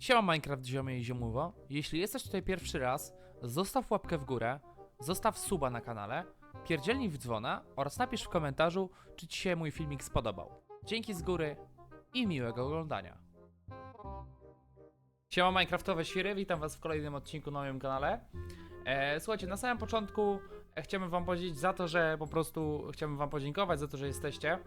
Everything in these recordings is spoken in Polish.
Siema Minecraft ziomie i ziomuwo. Jeśli jesteś tutaj pierwszy raz, zostaw łapkę w górę, zostaw suba na kanale, pierdzielnij w dzwona oraz napisz w komentarzu, czy Ci się mój filmik spodobał. Dzięki z góry i miłego oglądania. Siema Minecraftowe świry, witam was w kolejnym odcinku na moim kanale. E, słuchajcie, na samym początku chciałbym wam powiedzieć za to, że po prostu chciałbym wam podziękować za to, że jesteście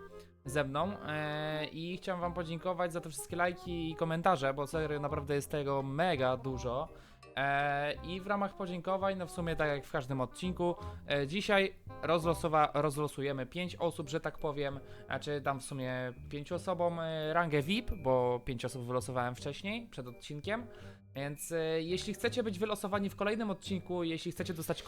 ze mną e, i chciałem wam podziękować za te wszystkie lajki i komentarze, bo serio naprawdę jest tego mega dużo. E, I w ramach podziękowań, no w sumie tak jak w każdym odcinku, e, dzisiaj rozlosowa- rozlosujemy 5 osób, że tak powiem, znaczy dam w sumie 5 osobom e, rangę VIP, bo 5 osób wylosowałem wcześniej, przed odcinkiem. Więc jeśli chcecie być wylosowani w kolejnym odcinku, jeśli chcecie dostać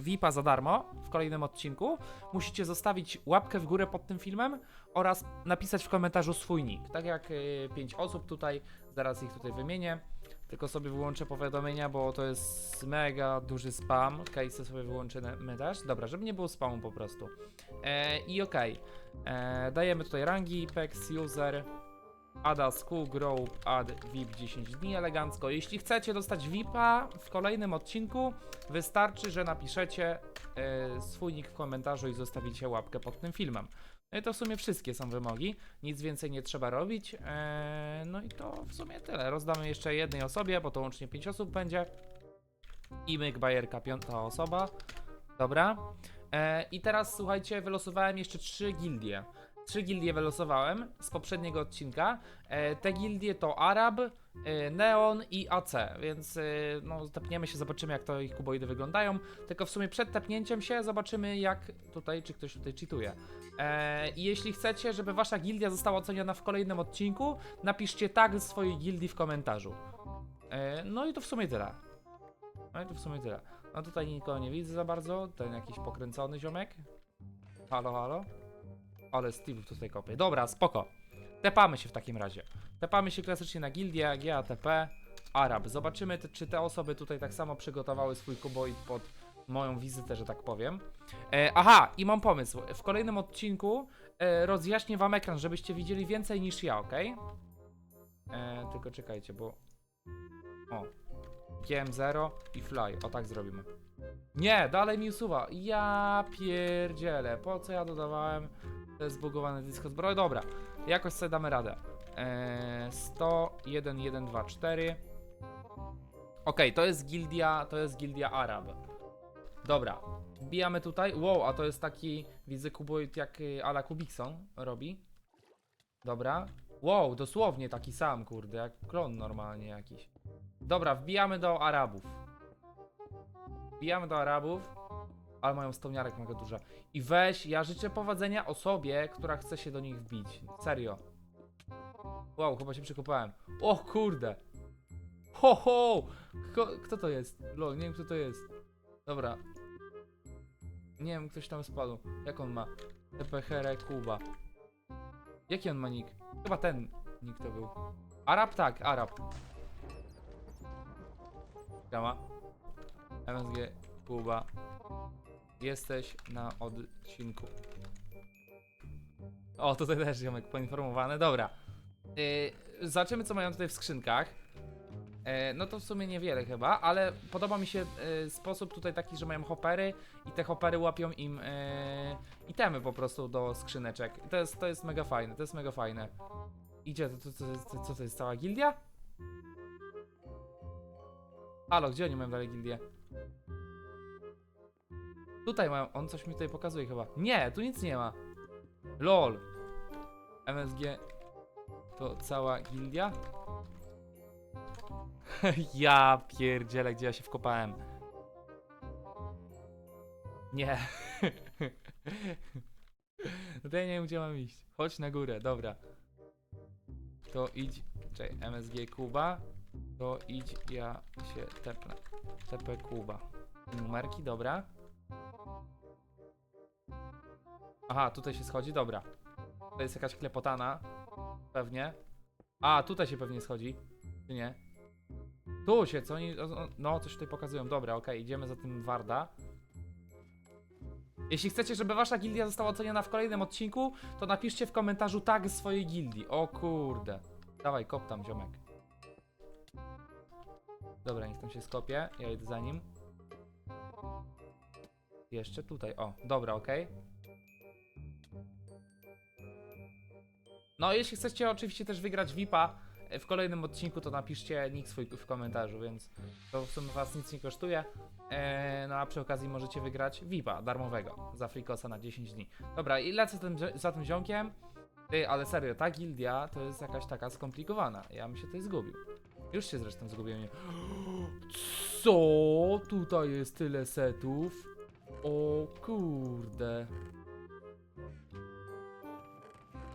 VIP-a za darmo w kolejnym odcinku, musicie zostawić łapkę w górę pod tym filmem oraz napisać w komentarzu swój nick. Tak jak 5 osób tutaj, zaraz ich tutaj wymienię. Tylko sobie wyłączę powiadomienia, bo to jest mega duży spam. Case'y sobie wyłączymy też. Dobra, żeby nie było spamu po prostu. E, I okej. E, Dajemy tutaj rangi, Pex, User, Ada School, Grow, Add, VIP 10 dni elegancko. Jeśli chcecie dostać VIPa w kolejnym odcinku, wystarczy, że napiszecie e, swój nick w komentarzu i zostawicie łapkę pod tym filmem. No i to w sumie wszystkie są wymogi, nic więcej nie trzeba robić. Eee, no i to w sumie tyle. Rozdamy jeszcze jednej osobie, bo to łącznie 5 osób będzie. I myk bajerka, piąta osoba. Dobra. Eee, I teraz słuchajcie, wylosowałem jeszcze trzy gildie. Trzy gildie wylosowałem z poprzedniego odcinka. E, te gildie to Arab, e, Neon i AC, więc e, no, tepniemy się, zobaczymy jak to ich kuboidy wyglądają. Tylko w sumie przed tepnięciem się zobaczymy jak tutaj, czy ktoś tutaj cheatuje. I jeśli chcecie, żeby wasza gildia została oceniona w kolejnym odcinku, napiszcie tag swojej gildii w komentarzu. No i to w sumie tyle. No i to w sumie tyle. No tutaj nikogo nie widzę za bardzo, ten jakiś pokręcony ziomek. Halo, halo. Ale Steve tutaj kopie. Dobra, spoko. Tepamy się w takim razie. Tepamy się klasycznie na gildię, GATP, Arab. Zobaczymy, te, czy te osoby tutaj tak samo przygotowały swój kuboid pod moją wizytę, że tak powiem. E, aha, i mam pomysł. W kolejnym odcinku e, rozjaśnię wam ekran, żebyście widzieli więcej niż ja, ok? E, tylko czekajcie, bo... O. GM0 i fly. O tak zrobimy. Nie, dalej mi usuwa. Ja pierdzielę. Po co ja dodawałem? To jest zbugowany Discord. Bro, dobra. Jakoś sobie damy radę. Eee, 100, 1, 1, 2, 4. Okej, to jest gildia, to jest gildia Arab. Dobra, wbijamy tutaj. Wow, a to jest taki, widzę kuboid jak y, ala Kubikson robi. Dobra. Wow, dosłownie taki sam, kurde, jak klon normalnie jakiś. Dobra, wbijamy do Arabów. Wbijamy do Arabów. Ale mają stołniarek mega duża. I weź, ja życzę powodzenia osobie, która chce się do nich wbić. Serio. Wow, chyba się przekopałem. O kurde. Ho, ho! Ko kto to jest? Lol, nie wiem kto to jest. Dobra. Nie wiem, ktoś tam spadł. Jak on ma? TPHR Kuba. Jaki on ma nick? Chyba ten nick to był. Arab? Tak, Arab. Gama. MSG Kuba. Jesteś na odcinku. O, tutaj też ziomek poinformowany. Dobra. Yy, zobaczymy, co mają tutaj w skrzynkach. E, no to w sumie niewiele chyba, ale podoba mi się e, sposób tutaj taki, że mają hopery i te hopery łapią im e, itemy po prostu do skrzyneczek. To jest, to jest mega fajne, to jest mega fajne. Idzie, to, to, to, to, co to jest, cała gildia? Halo, gdzie oni mają dalej gildię? Tutaj mają, on coś mi tutaj pokazuje chyba. Nie, tu nic nie ma. LOL. MSG to cała gildia? ja pierdzielę, gdzie ja się wkopałem. Nie. no to ja nie wiem, gdzie mam iść. Chodź na górę, dobra. To idź. Czekaj, MSG Kuba. To idź, ja się tepnę. TP Kuba. Numerki, dobra. Aha, tutaj się schodzi, dobra. To jest jakaś klepotana. Pewnie. A, tutaj się pewnie schodzi. Czy nie? Tu się, co oni. No, coś tutaj pokazują. Dobra, okej, idziemy za tym Warda. Jeśli chcecie, żeby wasza gildia została oceniona w kolejnym odcinku, to napiszcie w komentarzu tag swojej gildii. O kurde. Dawaj, kop tam, ziomek. Dobra, niech tam się skopie. Ja idę za nim. Jeszcze tutaj. O, dobra, okej. No, jeśli chcecie oczywiście też wygrać VIPa e, w kolejnym odcinku, to napiszcie nick swój w komentarzu, więc to w sumie was nic nie kosztuje. E, no a przy okazji możecie wygrać VIPa darmowego za Frikosa na 10 dni. Dobra, i lecę tym, za tym ziomkiem. Ty, ale serio, ta gildia to jest jakaś taka skomplikowana. Ja bym się tutaj zgubił. Już się zresztą zgubiłem. Co? Tutaj jest tyle setów. O kurde.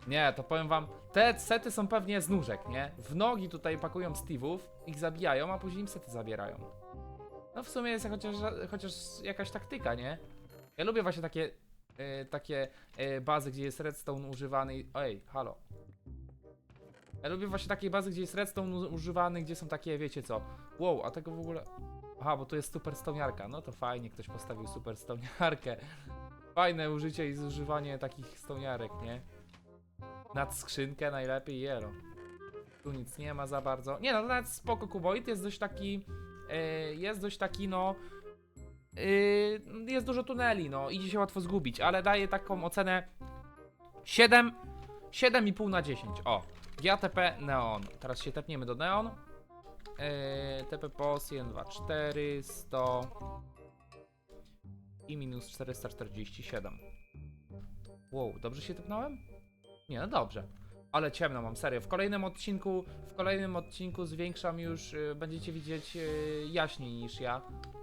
Nie, to powiem wam, te sety są pewnie z nóżek, nie? W nogi tutaj pakują Steve'ów, ich zabijają, a później im sety zabierają. No w sumie jest chociaż, chociaż jakaś taktyka, nie? Ja lubię właśnie takie, e, takie e, bazy, gdzie jest redstone używany i... Ej, halo. Ja lubię właśnie takie bazy, gdzie jest redstone używany, gdzie są takie, wiecie co, wow, a tego w ogóle... Aha, bo tu jest super stoniarka, no to fajnie, ktoś postawił super stoniarkę. Fajne użycie i zużywanie takich stoniarek, nie? Nad skrzynkę najlepiej jelo. Tu nic nie ma za bardzo. Nie no, nawet spoko kuboid jest dość taki... e, jest dość taki, no... Yy, jest dużo tuneli, no, idzie się łatwo zgubić, ale daje taką ocenę 7, 7,5 na 10. O, GATP Neon. Teraz się tepniemy do Neon. Yy, TP POS 1, 2, 4, 100 i minus 447. Wow, dobrze się tepnąłem? Nie, no dobrze. Ale ciemno mam, serio. W kolejnym odcinku, w kolejnym odcinku zwiększam już, y, będziecie widzieć y, jaśniej niż ja.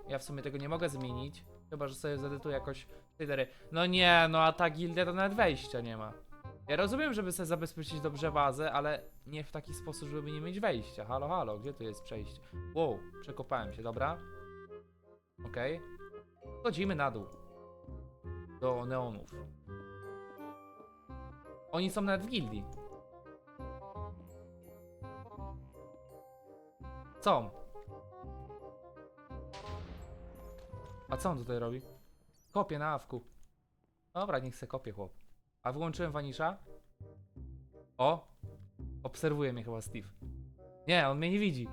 Ja w sumie tego nie mogę zmienić. Chyba, że sobie zedytuję jakoś shadery. No nie, no a ta gildia to nawet wejścia nie ma. Ja rozumiem, żeby sobie zabezpieczyć dobrze bazę, ale nie w taki sposób, żeby nie mieć wejścia. Halo, halo, gdzie tu jest przejście? Wow, przekopałem się, dobra. Okej. Chodzimy na dół. Do neonów. Oni są nawet w gildii. Co? A co on tutaj robi? Kopie na awku. Dobra, niech se kopie chłop. A wyłączyłem wanisza? O! Obserwuje mnie chyba Steve. Nie, on mnie nie widzi.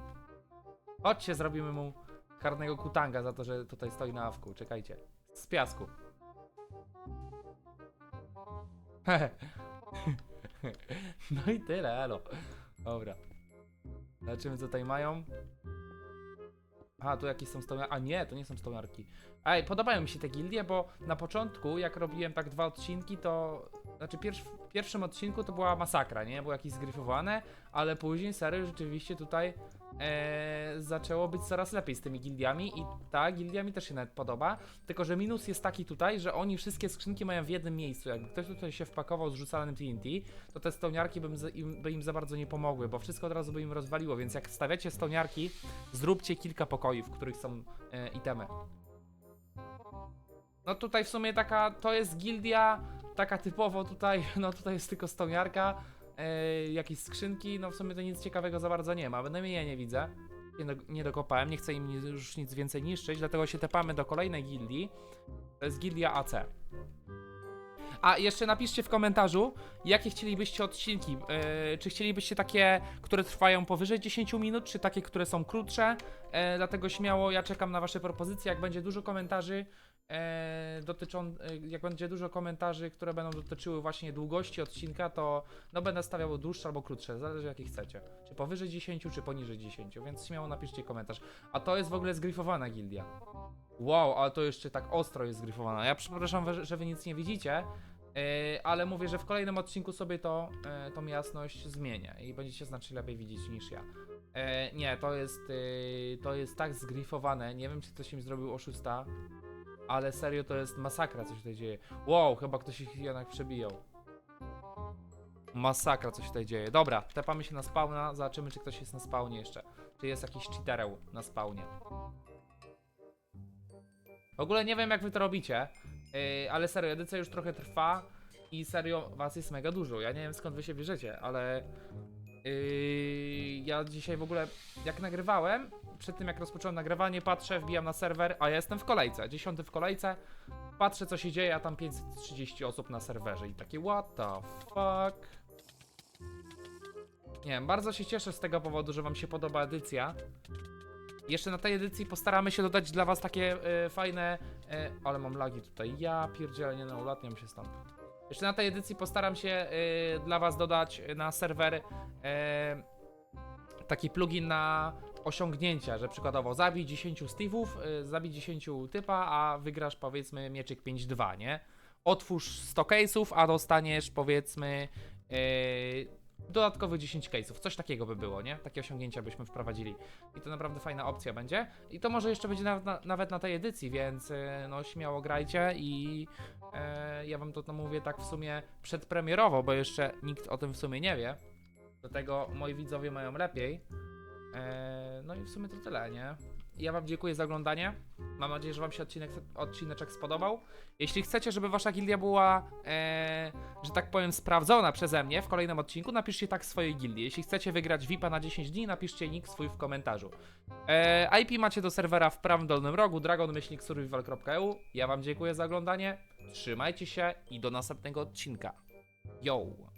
Chodźcie, zrobimy mu karnego kutanga za to, że tutaj stoi na awku. Czekajcie. Z piasku. no i tyle, elo. Dobra. Zobaczymy co tutaj mają. Aha, tu jakieś są stołniarki. A nie, to nie są stołniarki. Ej, podobają mi się te gildie, bo na początku, jak robiłem tak dwa odcinki, to. Znaczy, w pierwszym odcinku to była masakra, nie? Było jakieś zgryfowane, ale później serio rzeczywiście tutaj e, zaczęło być coraz lepiej z tymi gildiami i ta gildia mi też się nawet podoba. Tylko, że minus jest taki tutaj, że oni wszystkie skrzynki mają w jednym miejscu. Jakby ktoś tutaj się wpakował z rzucanym TNT, to te stołniarki by im, za- im, by im za bardzo nie pomogły, bo wszystko od razu by im rozwaliło. Więc jak stawiacie stołniarki, zróbcie kilka pokoi, w których są e, itemy. No tutaj w sumie taka, to jest gildia, taka typowo tutaj, no tutaj jest tylko stołniarka, e, jakieś skrzynki, no w sumie to nic ciekawego za bardzo nie ma, bynajmniej ja nie widzę. Nie, do, nie dokopałem, nie chcę im już nic więcej niszczyć, dlatego się tepamy do kolejnej gildii. To jest gildia AC. A jeszcze napiszcie w komentarzu, jakie chcielibyście odcinki. E, czy chcielibyście takie, które trwają powyżej 10 minut, czy takie, które są krótsze? E, dlatego śmiało, ja czekam na Wasze propozycje. Jak będzie dużo komentarzy, e, dotyczą, e, jak będzie dużo komentarzy, które będą dotyczyły właśnie długości odcinka, to no będę stawiał dłuższe albo krótsze, zależy jakie chcecie. Czy powyżej 10, czy poniżej 10, więc śmiało napiszcie komentarz. A to jest w ogóle zgryfowana gildia. Wow, ale to jeszcze tak ostro jest zgryfowana. Ja przepraszam, że- wy nic nie widzicie, Yy, ale mówię, że w kolejnym odcinku sobie to, yy, tą jasność zmienię i będziecie znacznie lepiej widzieć niż ja. Yy, nie, to jest, yy, to jest tak zgrifowane, nie wiem czy ktoś im zrobił oszusta, ale serio to jest masakra co się tutaj dzieje. Wow, chyba ktoś ich jednak przebijał. Masakra co się tutaj dzieje. Dobra, tepamy się na spawna, zobaczymy czy ktoś jest na spawnie jeszcze. Czy jest jakiś cheatereł na spawnie. W ogóle nie wiem jak wy to robicie, Yy, ale serio, edycja już trochę trwa i serio, was jest mega dużo. Ja nie wiem skąd wy się bierzecie, ale yy, ja dzisiaj w ogóle, jak nagrywałem, przed tym jak rozpocząłem nagrywanie, patrzę, wbijam na serwer, a ja jestem w kolejce, dziesiąty w kolejce, patrzę co się dzieje, a tam 530 osób na serwerze i takie what the fuck. Nie wiem, bardzo się cieszę z tego powodu, że wam się podoba edycja. Jeszcze na tej edycji postaramy się dodać dla was takie e, fajne... E, ale mam lagi tutaj. Ja pierdzielę, nie no, ulatniam się stąd. Jeszcze na tej edycji postaram się e, dla was dodać na serwer e, taki plugin na osiągnięcia, że przykładowo zabij 10 Steve'ów, y, zabij 10 typa, a wygrasz powiedzmy mieczyk 5-2, nie? Otwórz 100 case'ów, a dostaniesz powiedzmy yy, dodatkowych 10 case'ów. Coś takiego by było, nie? Takie osiągnięcia byśmy wprowadzili. I to naprawdę fajna opcja będzie. I to może jeszcze będzie nawet na, nawet na tej edycji, więc yy, no śmiało grajcie i yy, ja wam to, to mówię tak w sumie przedpremierowo, bo jeszcze nikt o tym w sumie nie wie. Dlatego moi widzowie mają lepiej. Eee, no i w sumie to tyle, nie? Ja wam dziękuję za oglądanie. Mam nadzieję, że wam się odcinek, odcineczek spodobał. Jeśli chcecie, żeby wasza gildia była, eee, że tak powiem, sprawdzona przeze mnie w kolejnym odcinku, napiszcie tak swojej gildii. Jeśli chcecie wygrać VIPa na 10 dni, napiszcie nick swój w komentarzu. Eee, IP macie do serwera w prawym dolnym rogu, dragon-survival.eu. Ja wam dziękuję za oglądanie. Trzymajcie się i do następnego odcinka. Yo!